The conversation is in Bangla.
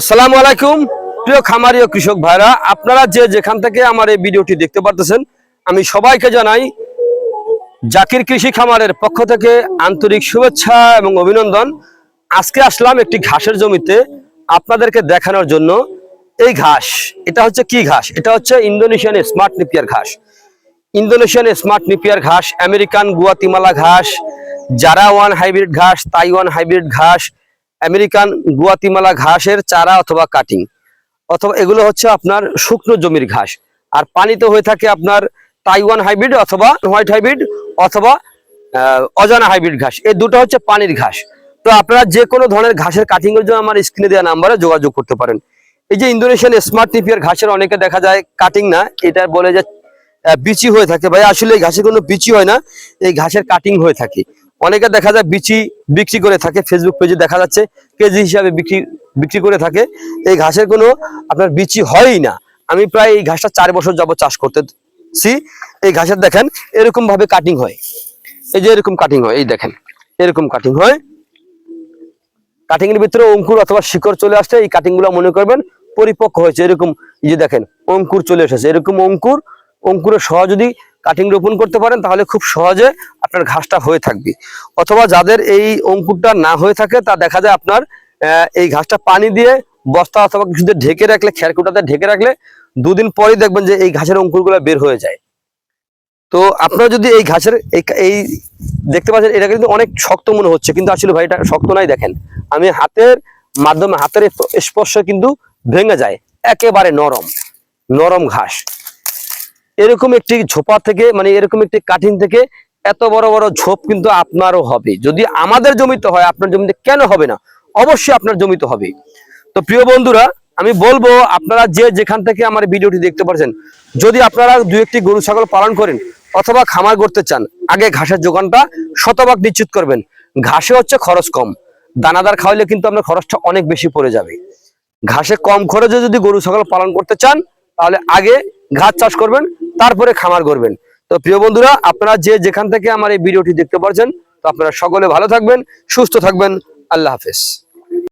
আসসালামু আলাইকুম। প্রিয় খামারি ও কৃষক ভাইরা, আপনারা যে যেখান থেকে আমার এই ভিডিওটি দেখতে পারতেছেন, আমি সবাইকে জানাই জাকির কৃষি খামারের পক্ষ থেকে আন্তরিক শুভেচ্ছা এবং অভিনন্দন। আজকে আসলাম একটি ঘাসের জমিতে আপনাদেরকে দেখানোর জন্য। এই ঘাস, এটা হচ্ছে কি ঘাস? এটা হচ্ছে ইন্দোনেশিয়ান স্মার্ট নিপিয়ার ঘাস। ইন্দোনেশিয়ান স্মার্ট নিপিয়ার ঘাস, আমেরিকান গুয়াতিমালা ঘাস জারা ওয়ান হাইব্রিড ঘাস, তাইওয়ান হাইব্রিড ঘাস আমেরিকান গুয়াতিমালা ঘাসের চারা অথবা কাটিং অথবা এগুলো হচ্ছে আপনার শুকনো জমির ঘাস। আর পানিতে হয়ে থাকে আপনার তাইওয়ান হাইব্রিড অথবা হোয়াইট হাইব্রিড অথবা অজানা হাইব্রিড ঘাস। এই দুটো হচ্ছে পানির ঘাস। তো আপনারা যে কোনো ধরনের ঘাসের কাটিং এর জন্য আমার স্ক্রিনে দেওয়া নাম্বারে যোগাযোগ করতে পারেন। এই যে ইন্দোনেশিয়ান স্মার্ট নিপিয়ার ঘাসের অনেকে দেখা যায় কাটিং না, এটা বলে যে বিচি হয়ে থাকে। ভাই, আসলে এই ঘাসের কোনো বিচি হয় না, এই ঘাসের কাটিং হয়ে থাকে। অনেকে দেখা যায় বিচি বিক্রি করে থাকে ফেসবুক পেজে দেখা যাচ্ছে, কেজি হিসাবে বিক্রি বিক্রি করে থাকে। এই ঘাসের কোনো আপনার বিচি হয়ই না। আমি প্রায় এই ঘাসটা চার বছর যাবত চাষ করতেছি। এই ঘাসের দেখেন এরকম ভাবে কাটিং হয়। এই যে এরকম কাটিং হয়, এই দেখেন, এরকম কাটিং হয়। কাটিং এর ভিতরে অঙ্কুর অথবা শিকড় চলে আসছে, এই কাটিংগুলো মনে করবেন, পরিপক্ক হয়েছে। এরকম, এই যে দেখেন, অঙ্কুর চলে এসেছে। এরকম অঙ্কুর, অঙ্কুরের সহ যদি কাটিং রোপণ করতে পারেন, তাহলে খুব সহজে আপনার ঘাসটা হয়ে থাকবে। অথবা যাদের এই অঙ্কুরটা না হয়ে থাকে, তা দেখা যায় আপনার এই ঘাসটা পানি দিয়ে বস্তা অথবা কিছুতে ঢেকে রাখলে, খেরকুটাতে ঢেকে রাখলে, দুদিন পরেই দেখবেন যে এই ঘাসের অঙ্কুরগুলো বের হয়ে যায়। তো আপনারা যদি এই ঘাসের, এই এই দেখতে পাচ্ছেন, এটা কিন্তু অনেক শক্ত মনে হচ্ছে, কিন্তু আসলে ভাই এটা শক্ত নাই, দেখেন। আমি হাতের মাধ্যমে, হাতের স্পর্শ কিন্তু ভেঙে যায়, একেবারে নরম নরম ঘাস। এরকম একটি ঝোপা থেকে মানে এরকম একটি কাঠিন থেকে এত বড় বড় ঝোপ কিন্তু আপনারও হবে। যদি আমাদের জমিতে হয়, আপনার জমিতে কেন হবে না? অবশ্যই আপনার জমিতে হবে। তো প্রিয় বন্ধুরা, আমি বলব আপনারা যে যেখান থেকে আমার ভিডিওটি দেখতে পাচ্ছেন যদি আপনারা দু একটি গরু, ছাগল পালন করেন অথবা খামার করতে চান, আগে ঘাসের যোগানটা শতভাগ নিশ্চিত করবেন। ঘাসে হচ্ছে খরচ কম। দানাদার খাওয়াইলে কিন্তু আপনার খরচটা অনেক বেশি পড়ে যাবে। ঘাসে কম খরচে যদি গরু, ছাগল পালন করতে চান, তাহলে আগে ঘাস চাষ করবেন তারপরে খামার করবেন তো প্রিয় বন্ধুরা, আপনারা যে যেখান থেকে আমার এই ভিডিওটি দেখতে পারছেন, তো আপনারা সকলে ভালো থাকবেন, সুস্থ থাকবেন। আল্লাহ হাফেজ।